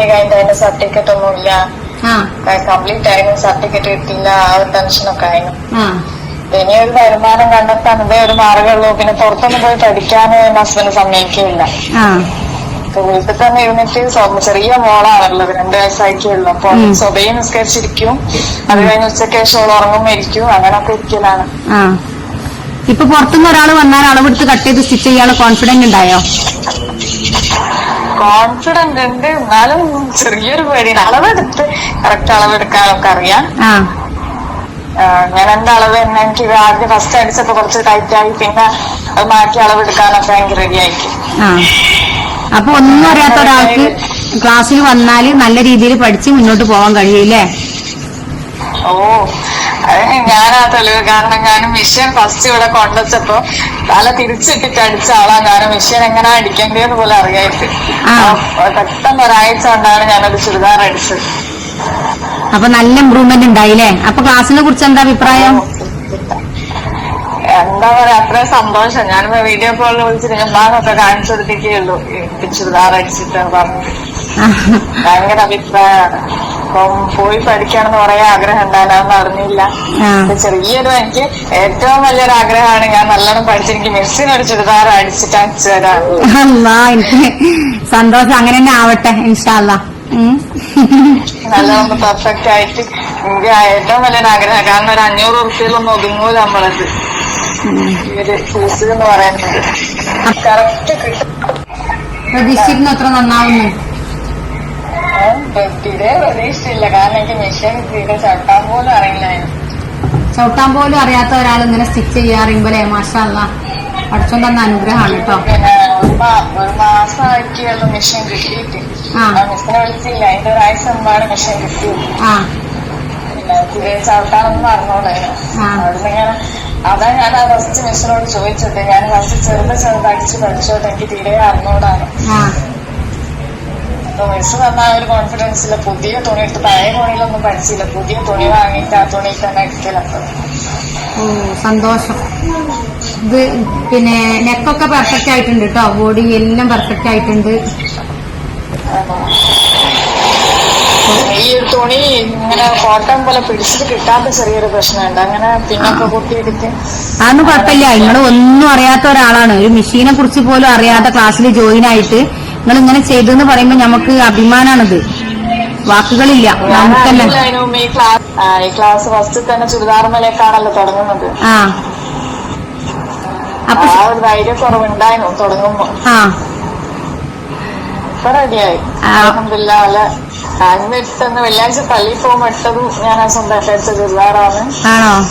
ആയി കഴിഞ്ഞിട്ട് അതിന്റെ സർട്ടിഫിക്കറ്റ് ഒന്നും ഇല്ല ആ കംപ്ലീറ്റ് ആയിരുന്നു സർട്ടിഫിക്കറ്റ് കിട്ടിയില്ല ആ ഒരു ടെൻഷനൊക്കെ ആയിരുന്നു. ഇനി ഒരു വരുമാനം കണ്ടെത്താൻ ഇതേ ഒരു മാർഗമുള്ളൂ. പിന്നെ പുറത്തൊന്നും പോയി പഠിക്കാൻ ഹസ്ബൻഡ് സമ്മതിക്കില്ല. വീട്ടിൽ തന്നെ ഇരുന്നിട്ട് ചെറിയ മോളാണുള്ളത് രണ്ട് വയസ്സായിട്ടുള്ളു. അപ്പൊ. സ്വതയും നിസ്കരിച്ചിരിക്കും. അത് കഴിഞ്ഞ് ഉച്ചയ്ക്ക് ശേഷം അവൾ ഉറങ്ങുമ്പോ ഇരിക്കും. അങ്ങനൊക്കെ ഇരിക്കലാണ്. ഇപ്പൊ പുറത്തുനിന്ന് ഒരാൾ വന്നാൽ അളവെടുത്ത് കട്ട് ചെയ്ത് സ്റ്റിച്ച് ചെയ്യാനുള്ള കോൺഫിഡന്റ് ഉണ്ടായോ? കോൺഫിഡന്റ് ഉണ്ട്. എന്നാലും ചെറിയൊരു പേടിയാണ് അളവെടുത്ത് കറക്റ്റ് അളവെടുക്കാനൊക്കെ അറിയാം ഞാൻ എന്റെ അളവ് തന്നെ എനിക്ക് ആദ്യം ഫസ്റ്റ് അടിച്ചപ്പോ കുറച്ച് ടൈറ്റ് ആയി. പിന്നെ അത് മാറ്റി അളവെടുക്കാനൊക്കെ എനിക്ക് റെഡി ആയിരിക്കും അപ്പൊ ഒന്നും അറിയാത്ത ഒരാൾക്ക് ക്ലാസ്സിൽ വന്നാൽ നല്ല രീതിയിൽ പഠിച്ച് മുന്നോട്ട് പോകാൻ കഴിയൂലേ ഓ. അത് ഞാനാ തെളിവ് കാരണം കാരണം മിഷ്യൻ ഫസ്റ്റ് ഇവിടെ കൊണ്ടുവച്ചപ്പോ തല തിരിച്ചിട്ടിട്ട് അടിച്ച ആളാ കാരണം മിഷ്യൻ എങ്ങനെ അടിക്കേണ്ടത് പോലെ അറിയായിട്ട് പെട്ടെന്ന് ഒരാഴ്ച കൊണ്ടാണ് ഞാനൊരു ചുരിദാർ അടിച്ചത്. അപ്പൊ നല്ല ഇമ്പ്രൂവ്മെന്റ് ഉണ്ടായില്ലേ? അപ്പൊ ക്ലാസ്സിനെ കുറിച്ച് എന്താ അഭിപ്രായം? എന്താ പറയാ അത്രയും സന്തോഷം. ഞാൻ വീഡിയോ കോളിൽ വിളിച്ചിട്ട് ഞമ്മാനൊക്കെ കാണിച്ചു കൊടുത്തിട്ടേ ഉള്ളൂ. ചുരിദാർ അടിച്ചിട്ട് പറഞ്ഞു. ഭയങ്കര അഭിപ്രായമാണ്. അപ്പം പോയി പഠിക്കണമെന്ന് പറയാൻ ആഗ്രഹം ഉണ്ടാകാന്ന് അറിഞ്ഞില്ല. ചെറിയൊരു എനിക്ക് ഏറ്റവും വലിയൊരു ആഗ്രഹമാണ്. ഞാൻ നല്ലോണം പഠിച്ച് എനിക്ക് മെസ്സിന് ഒരു ചുരിദാർ അടിച്ചിട്ട് അടിച്ചു തരാം. സന്തോഷം. അങ്ങനെ തന്നെ ആവട്ടെ ഇൻഷാല്ല നല്ലോണം പെർഫെക്റ്റ് ആയിട്ട് എനിക്ക് ഏറ്റവും വലിയൊരു ആഗ്രഹം. കാരണം ഒരു അഞ്ഞൂറ് ഉറുപ്പിയിലൊന്നും ഒതുങ്ങൂല നമ്മളത്. ഇവർ ഫീസ് എന്ന് പറയുന്നത്. കറക്റ്റ് കിട്ടും. പ്രതീക്ഷിക്കുന്ന അത്ര നന്നാവുന്നു. തീരെ പ്രതീക്ഷിച്ചില്ല കാരണം എനിക്ക് മെഷീൻ തീരെ ചവിട്ടാൻ പോലും അറിയില്ലായിരുന്നു. ചവിട്ടാൻ പോലും അറിയാത്ത ഒരാൾ ഇങ്ങനെ സ്റ്റിച്ച് ചെയ്യാറിയുമ്പോലേ മാഷല്ല പഠിച്ചോണ്ട് തന്ന അനുഗ്രഹമാണ് കേട്ടോ പിന്നെ ഒരു മാ- ഒരു മാസമായിട്ടുള്ള മെഷീൻ കിട്ടിയിട്ട്. ആ. ആ മിസ്സിനെ വിളിച്ചില്ല. അതിന്റെ ഒരാഴ്ച മുമ്പാണ് മെഷീൻ കിട്ടിയത്. പിന്നെ തീരെ ചവിട്ടാനൊന്നും അറിഞ്ഞോളായിരുന്നു ആ. അവിടുന്ന് ഇങ്ങനെ അതാ ഞാൻ ആ ഫസ്റ്റ് മിസ്സിനോട് ചോദിച്ചത്. ഞാൻ ഫസ്റ്റ് ചെറുത് ചെറുതടിച്ച് പഠിച്ചോട്ടെ എനിക്ക് തീരെ അറിഞ്ഞോടാണ് അപ്പൊ മനസ്സ് തന്ന ആ ഒരു ഇല്ല. പുതിയ തുണി എടുത്ത് പഴയ തുണിയിലൊന്നും പഠിച്ചില്ല. പുതിയ തുണി വാങ്ങിയിട്ട് ആ തുണിയിൽ തന്നെ അടിക്കലപ്പോ ഓ സന്തോഷം. ഇത് പിന്നെ നെക്കൊക്കെ പെർഫെക്റ്റ് ആയിട്ടുണ്ട് കേട്ടോ ബോഡി എല്ലാം പെർഫെക്റ്റ് ആയിട്ടുണ്ട്. ഈ തുണി ഇങ്ങനെ കോട്ടൺ പോലെ പിടിച്ചിട്ട് കിട്ടാത്ത ചെറിയൊരു പ്രശ്നമുണ്ട്. അങ്ങനെ പിന്നൊക്കെ കൂട്ടിയെടുത്ത് അതൊന്നും കുഴപ്പമില്ല. നിങ്ങൾ ഒന്നും അറിയാത്ത ഒരാളാണ്. ഒരു മെഷീനെ കുറിച്ച് പോലും അറിയാത്ത ക്ലാസ്സിൽ ജോയിൻ ആയിട്ട് നിങ്ങൾ ഇങ്ങനെ ചെയ്തു എന്ന് പറയുമ്പോ നമുക്ക് അഭിമാനാണിത്. വാക്കുകളില്ല നമുക്ക് ക്ലാസ് ഫസ്റ്റ് തന്നെ തുടങ്ങുന്നത്. ആ. അപ്പൊ ആ ഒരു ധൈര്യക്കുറവുണ്ടായിരുന്നു തുടങ്ങുമ്പോ. ആ. ഇപ്പൊ റെഡിയായി. ആ. അൽഹംദുലില്ലാ അല്ല അന്ന് ഇട്ടെന്ന് വെള്ളിയാഴ്ച പള്ളിയിൽ പോകുമ്പോ എടുത്തതും ഞാൻ ആ സ്വന്തമായിട്ട് എടുത്ത ചുരിദാറാണ്. ആണോ?